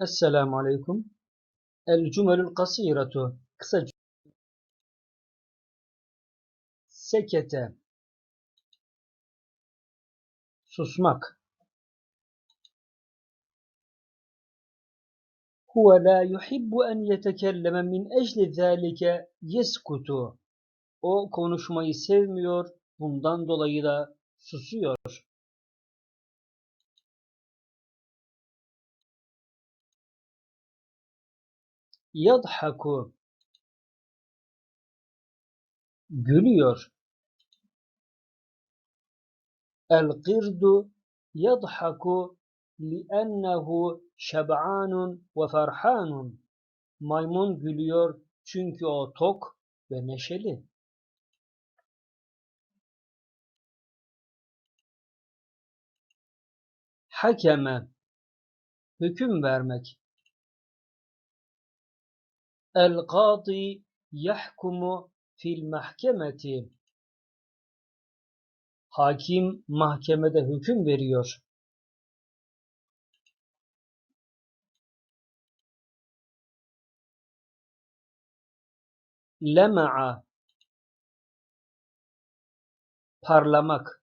Esselamu Aleyküm. El cümelül kasiretu. Kısa. Sekete. Susmak. Huve la yuhibbu en yetekelleme min ecli zâlike yeskutu. O konuşmayı sevmiyor, bundan dolayı da susuyor. Yadhaku. Gülüyor. El-qirdu yadhaku li'ennehu şeb'anun ve ferhanun. Maymun gülüyor çünkü o tok ve neşeli. Hakeme hüküm vermek. El-Kâdi yahkumu fil mahkemeti. Hakim mahkemede hüküm veriyor. Lema'a parlamak.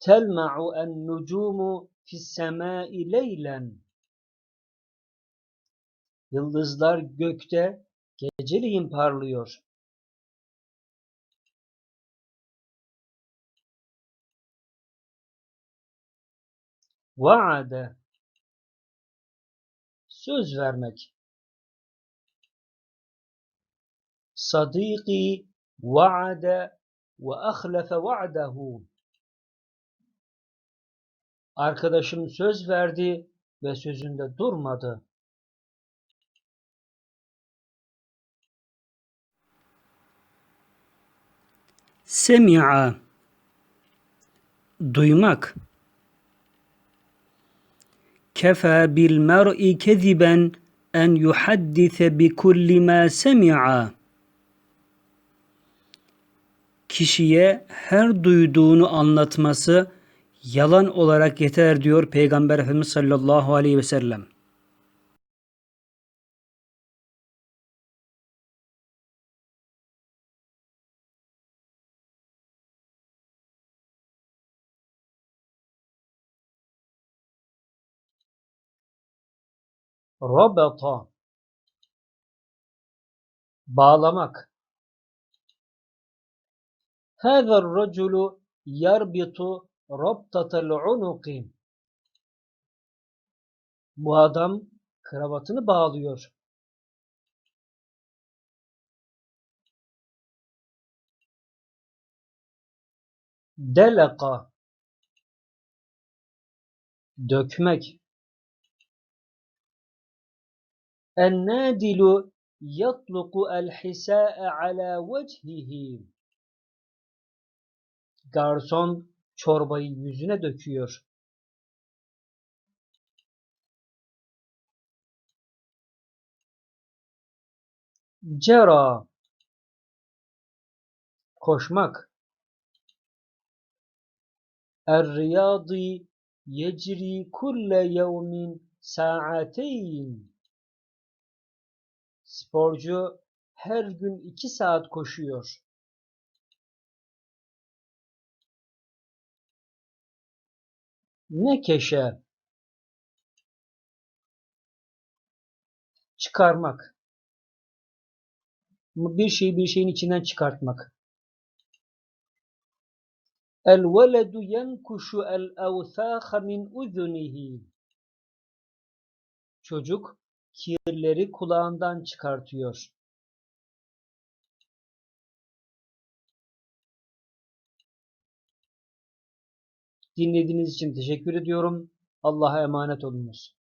Telma'u en-nucumu fis-semâi leylen. Yıldızlar gökte geceliğin parlıyor. Vaade söz vermek. Sadiki vaade ve ahlefe va'dehu. Arkadaşım söz verdi ve sözünde durmadı. Semi'a duymak Kefa bil mer'i keziben en yuhaddise bi kulli ma semi'a Kişiye her duyduğunu anlatması yalan olarak yeter diyor Peygamber Efendimiz sallallahu aleyhi ve sellem. Rabata bağlamak. Hâzer raculu yarbitu rabtatel unuki. Bu adam kravatını bağlıyor. Deleka dökmek. النادل يطلق الحساء على وجهه. Garson çorbayı yüzüne döküyor. Cera koşmak. Er-riyadi yecri kulle yevmin sa'ateyn. Sporcu her gün iki saat koşuyor. Nekeşe çıkarmak. Bir şeyi bir şeyin içinden çıkartmak. El veledu yenkuşu el evthâhe min uzunihi. Çocuk kirleri kulağından çıkartıyor. Dinlediğiniz için teşekkür ediyorum. Allah'a emanet olunuz.